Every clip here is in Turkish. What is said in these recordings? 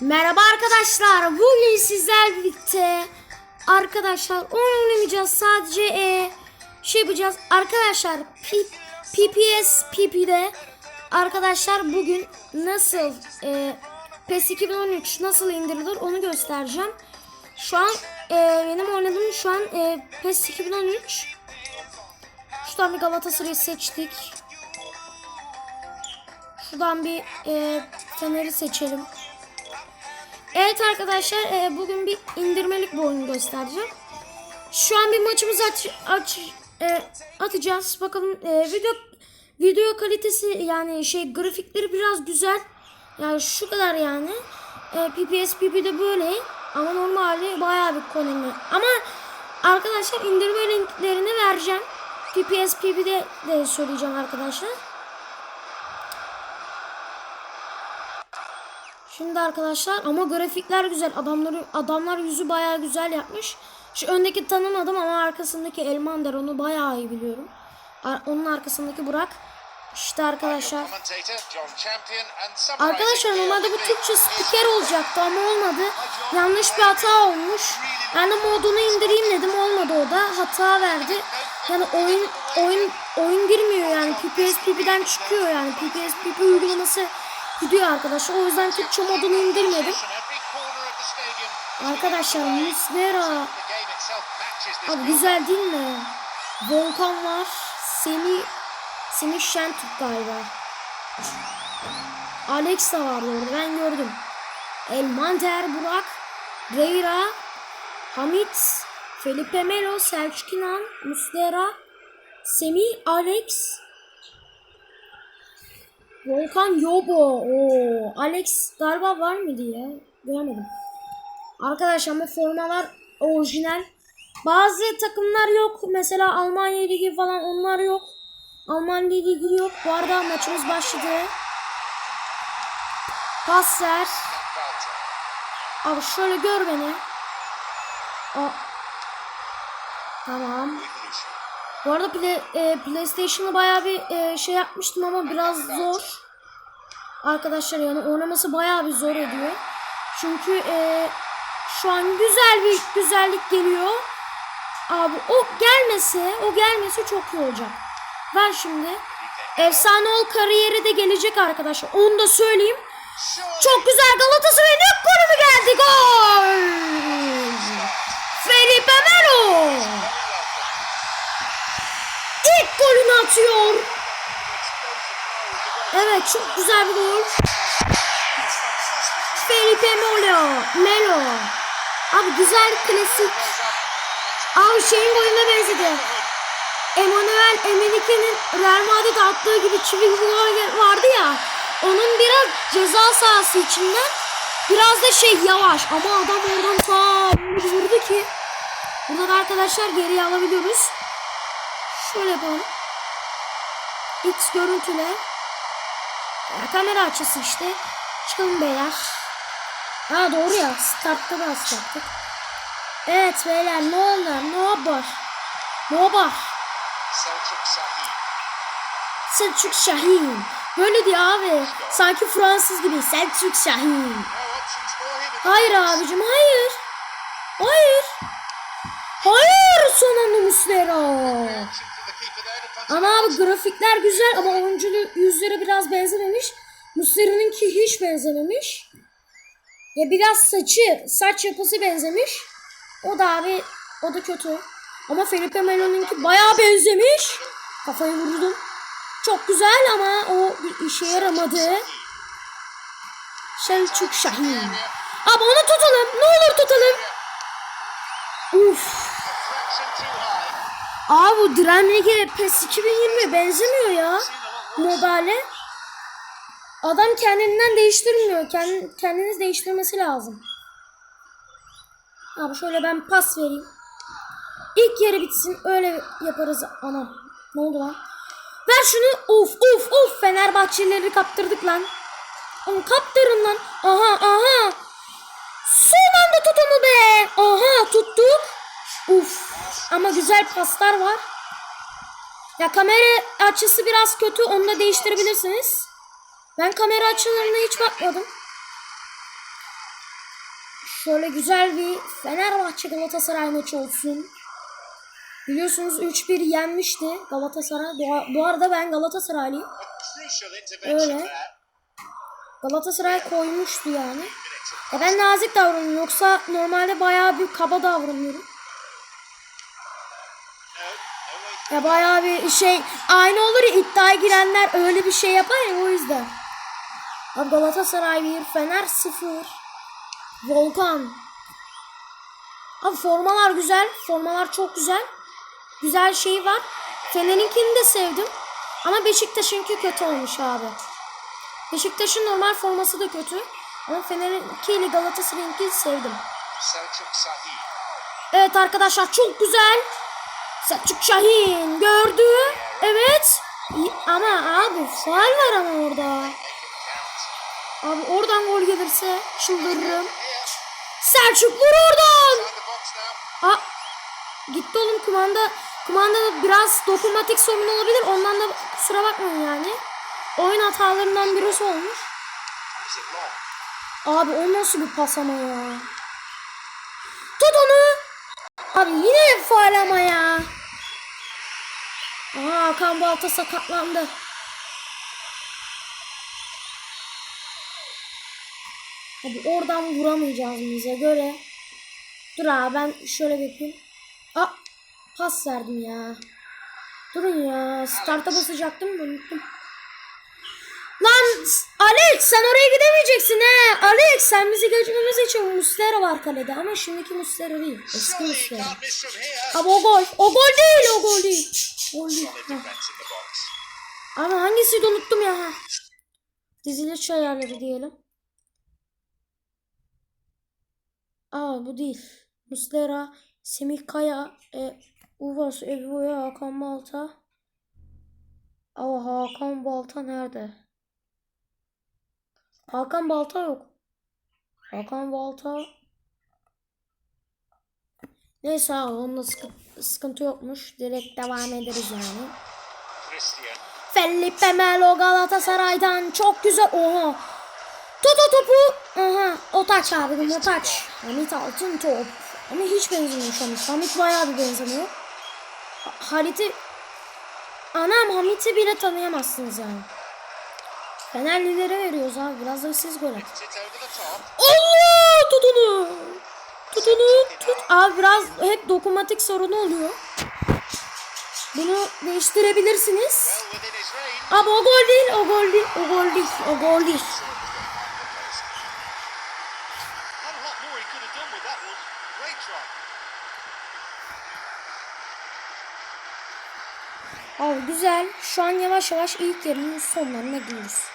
Merhaba arkadaşlar. Bugün sizlerle birlikte arkadaşlar oyun oynamayacağız. Sadece e, şey yapacağız. Arkadaşlar PPS PP'de arkadaşlar bugün nasıl e, PES 2013 nasıl indirilir onu göstereceğim. Şu an e, benim oynadığım şu an e, PES 2013. Şuradan bir Galatasaray'ı seçtik. Şuradan bir e, Fener'i seçelim. Evet arkadaşlar e, bugün bir indirmelik bir oyun göstereceğim. Şu an bir maçımızı aç, aç e, atacağız. Bakalım e, video video kalitesi yani şey grafikleri biraz güzel. Yani şu kadar yani. E, PPS PP'de böyle ama normalde bayağı bir konumlu. Ama arkadaşlar indirme linklerini vereceğim. PPS PP'de de söyleyeceğim arkadaşlar. Şimdi arkadaşlar ama grafikler güzel. Adamları adamlar yüzü bayağı güzel yapmış. Şu öndeki tanımadım ama arkasındaki Elmander onu bayağı iyi biliyorum. Onun arkasındaki Burak. İşte arkadaşlar. Arkadaşlar normalde bu Türkçe spiker olacaktı ama olmadı. Yanlış bir hata olmuş. De modunu indireyim dedim olmadı o da. Hata verdi. Yani oyun oyun oyun girmiyor yani. PPS PP'den çıkıyor yani. PPS PP uygulaması gidiyor arkadaşlar. O yüzden Türkçe modunu indirmedim. Arkadaşlar Muslera Abi güzel değil mi? Volkan var. Seni Seni Şentürk galiba. Alex vardı orada ben gördüm. Elmander, Burak, Reyra, Hamit, Felipe Melo, Selçuk İnan, Muslera, Semih, Alex, Volkan Yobo. Oo, Alex galiba var mıydı ya? Göremedim. Arkadaşlar ama formalar orijinal. Bazı takımlar yok. Mesela Almanya Ligi falan onlar yok. Alman Ligi yok. Bu arada maçımız başladı. Pas. Abi şöyle gör beni. Aa. Tamam. Bu arada play, e, PlayStation'da bayağı bir e, şey yapmıştım ama biraz zor. Arkadaşlar yani oynaması bayağı bir zor ediyor. Çünkü e, şu an güzel bir güzellik geliyor. Abi o gelmese, o gelmese çok iyi olacak. Ver şimdi. Efsane ol kariyeri de gelecek arkadaşlar. Onu da söyleyeyim. Çok güzel Galatasaray'ın ilk golü geldi? Gol! Atıyor. Evet çok güzel bir gol. Felipe Melo. Melo. Abi güzel klasik. Abi şeyin golüne benzedi. Emanuel Emenike'nin Real Madrid'e attığı gibi çivi gol vardı ya. Onun biraz ceza sahası içinden biraz da şey yavaş ama adam oradan ta vurdu ki. Burada da arkadaşlar geriye alabiliyoruz. Şöyle yapalım. X görüntüle. Ya, kamera açısı işte. Çıkalım beyler. Ha doğru ya. Startta da starttık. Evet beyler ne olur ne olur. Ne olur. Selçuk Şahin. Böyle diyor abi. Sanki Fransız gibi. Selçuk Şahin. Hayır abicim hayır. Hayır. Hayır son anda Muslera. Ama abi grafikler güzel ama oyuncu yüzleri biraz benzememiş. Muslera'nınki hiç benzememiş. Ya biraz saçı, saç yapısı benzemiş. O da abi, o da kötü. Ama Felipe Melo'nunki bayağı benzemiş. Kafayı vurdum. Çok güzel ama o işe yaramadı. Selçuk Şahin. Abi onu tutalım. Ne olur tutalım. Uf. Abi bu Dremligi PES 2020 benzemiyor ya. Mobile. Adam kendinden değiştirmiyor. Kend, kendiniz değiştirmesi lazım. Abi şöyle ben pas vereyim. İlk yarı bitsin öyle yaparız. Anam ne oldu lan? Ver şunu. Of of of Fenerbahçelileri kaptırdık lan. Onu kaptırın lan. Aha aha. Son anda tut güzel paslar var. Ya kamera açısı biraz kötü. Onu da değiştirebilirsiniz. Ben kamera açılarına hiç bakmadım. şöyle güzel bir Fenerbahçe Galatasaray maçı olsun. Biliyorsunuz 3-1 yenmişti Galatasaray. Bu, arada ben Galatasaraylıyım. Öyle. Galatasaray koymuştu yani. Ya ben nazik davranıyorum yoksa normalde bayağı bir kaba davranıyorum. Ya bayağı bir şey aynı olur ya iddiaya girenler öyle bir şey yapar ya o yüzden. Abi Galatasaray 1, Fener 0. Volkan. Abi formalar güzel. Formalar çok güzel. Güzel şey var. Fener'inkini de sevdim. Ama Beşiktaş'ınki kötü olmuş abi. Beşiktaş'ın normal forması da kötü. Ama Fener'inki ile Galatasaray'ınki sevdim. Evet arkadaşlar çok güzel. Selçuk Şahin gördü. Evet. Ama abi faal var ama orada. Abi oradan gol gelirse çıldırırım. Selçuk vur oradan. Aa, gitti oğlum kumanda. Kumanda biraz dokunmatik sorun olabilir. Ondan da kusura bakmayın yani. Oyun hatalarından birisi olmuş. Abi o nasıl bir pas ama ya. Tut onu. Abi yine faal ama ya. Aa Hakan Balta sakatlandı. Abi oradan vuramayacağız bize göre. Dur abi ben şöyle bir yapayım. Aa pas verdim ya. Durun ya. Start'a basacaktım unuttum. Lan Alex sen oraya gidemeyeceksin he. Alex sen bizi geçmemiz için Muslera var kalede ama şimdiki Muslera değil. Eski Muslera. Ama o gol. O gol değil o gol değil. Gol değil. Box. Ama hangisiydi unuttum ya. ha. Diziliş ayarları diyelim. Aa bu değil. Muslera, Semih Kaya, e, Uvas, Ebuya, Hakan Balta. Aa Hakan Balta nerede? Hakan Balta yok. Hakan Balta. Neyse abi onda sıkı- sıkıntı yokmuş. Direkt devam ederiz yani. Felipe Melo Galatasaray'dan çok güzel. Oha. Tut o topu. Aha. O taç abi. O taç. Hamit altın top. Ama hiç benzemiyor Hamit. Hamit bayağı bir benzemiyor. Ha- Halit'i Anam Hamit'i bile tanıyamazsınız yani. Fenerlilere veriyoruz abi. Biraz da siz gol top. Allah! Tut onu. Tut onu. Tut. Abi biraz hep dokunmatik sorunu oluyor. Bunu değiştirebilirsiniz. Ama o gol değil, o gol değil, o gol değil, o gol değil. Abi güzel. Şu an yavaş yavaş ilk yarının sonlarına gidiyoruz.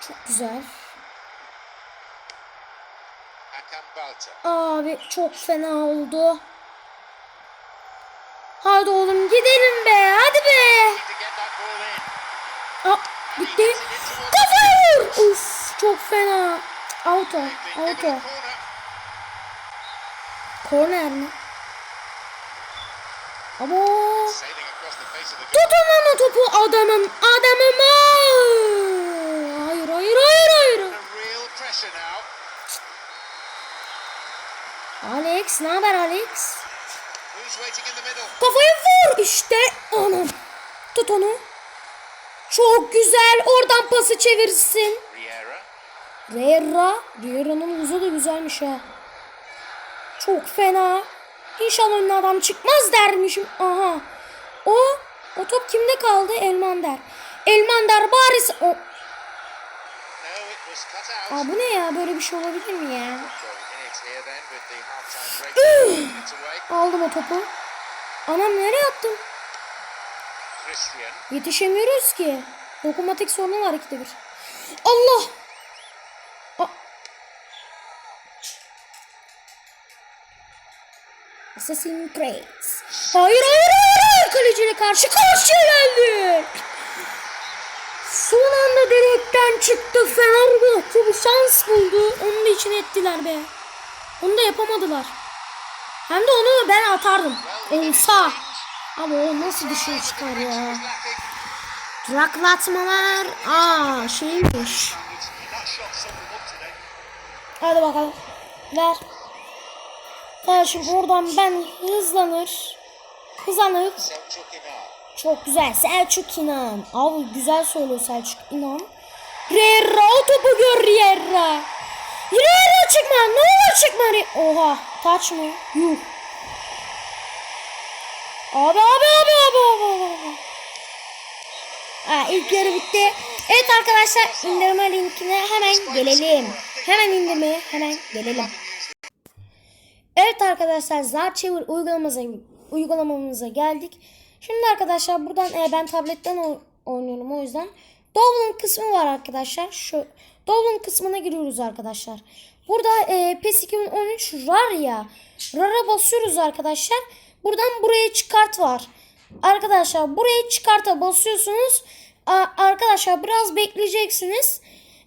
Çok güzel. Abi çok fena oldu. Hadi oğlum gidelim be, hadi be. Aa, gitti. Kafaya vur. Uf, çok fena. Auto, auto. Korner mi? Abo. Tutun onu topu adamım, adamım. Aa! Hayır, hayır, hayır, hayır. Alex, ne haber Alex? Kafayı vur işte. Anam. Tut onu. Çok güzel. Oradan pası çevirsin. Riera. Riera'nın uzu da güzelmiş ha. Çok fena. İnşallah önüne adam çıkmaz dermişim. Aha. O o top kimde kaldı? Elmander. Elmander bari... s- O. Aa, bu ne ya? Böyle bir şey olabilir mi ya? Aldım o topu. Anam nereye attım? Yetişemiyoruz ki. Dokunmatik sorunu var ikide bir. Allah! Assassin's Creed. Hayır hayır hayır hayır. Kaleciyle karşı karşıya geldik. Son anda direkten çıktı. Fenerbahçe bir şans buldu. Onun da için ettiler be. Onu da yapamadılar. Hem de onu ben atardım. Olsa. Ama o nasıl dışarı çıkar ya. Duraklatmalar. Aa şeymiş. Hadi bakalım. Ver. Kardeşim oradan ben hızlanır. İnan. Çok güzel. Selçuk İnan. Abi güzel söylüyor Selçuk İnan. Riera o topu gör Riera. Riera çıkma. Ne olur çıkma. Oha. Taç mı? Yuh. Abi abi abi abi abi abi. Ha, ilk yarı bitti. Evet arkadaşlar indirme linkine hemen gelelim. Hemen indirmeye hemen gelelim. Evet arkadaşlar Zarchewel uygulamamıza, uygulamamıza geldik. Şimdi arkadaşlar buradan e, ben tabletten oynuyorum o yüzden. Download kısmı var arkadaşlar. Şu Download kısmına giriyoruz arkadaşlar. Burada e, PES 2013 RAR ya. RAR'a basıyoruz arkadaşlar. Buradan buraya çıkart var. Arkadaşlar buraya çıkarta basıyorsunuz. A- arkadaşlar biraz bekleyeceksiniz.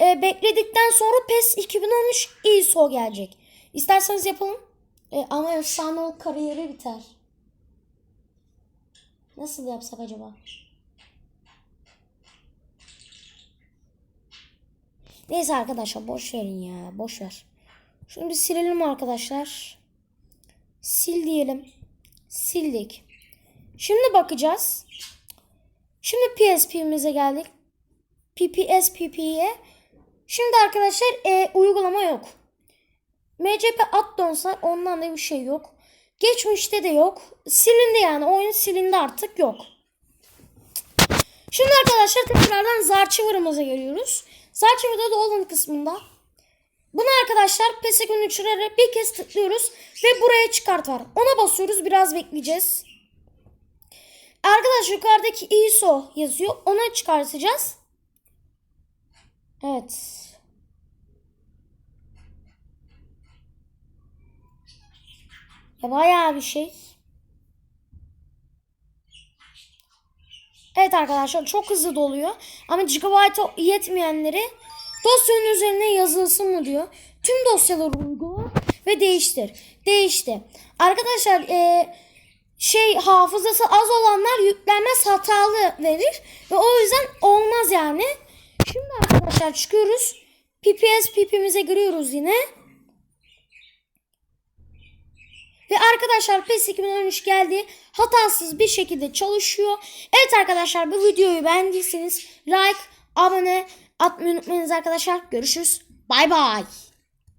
E, bekledikten sonra PES 2013 ISO gelecek. İsterseniz yapalım. E, ama efsane ol kariyeri biter. Nasıl yapsak acaba? Neyse arkadaşlar boş verin ya. Boş ver. Şunu bir silelim arkadaşlar. Sil diyelim. Sildik. Şimdi bakacağız. Şimdi PSP'mize geldik. PPS PP'ye. Şimdi arkadaşlar e, uygulama yok. MCP addonslar ondan da bir şey yok. Geçmişte de yok. Silindi yani. Oyun silindi artık yok. Şimdi arkadaşlar tekrardan Zarchiver'ımıza geliyoruz. Zarchiver'da Dolan kısmında. Bunu arkadaşlar PES 13'lere bir kez tıklıyoruz ve buraya çıkart var. Ona basıyoruz. Biraz bekleyeceğiz. Arkadaş yukarıdaki ISO yazıyor. Ona çıkartacağız. Evet. Ya bayağı bir şey. Evet arkadaşlar çok hızlı doluyor. Ama gigabyte yetmeyenleri dosyanın üzerine yazılsın mı diyor. Tüm dosyaları uygula ve değiştir. Değişti. Arkadaşlar e, şey hafızası az olanlar yüklenmez hatalı verir. Ve o yüzden olmaz yani. Şimdi arkadaşlar çıkıyoruz. PPS pipimize giriyoruz yine. Ve arkadaşlar PES 2013 geldi. Hatasız bir şekilde çalışıyor. Evet arkadaşlar bu videoyu beğendiyseniz like, abone atmayı unutmayınız arkadaşlar. Görüşürüz. Bay bay.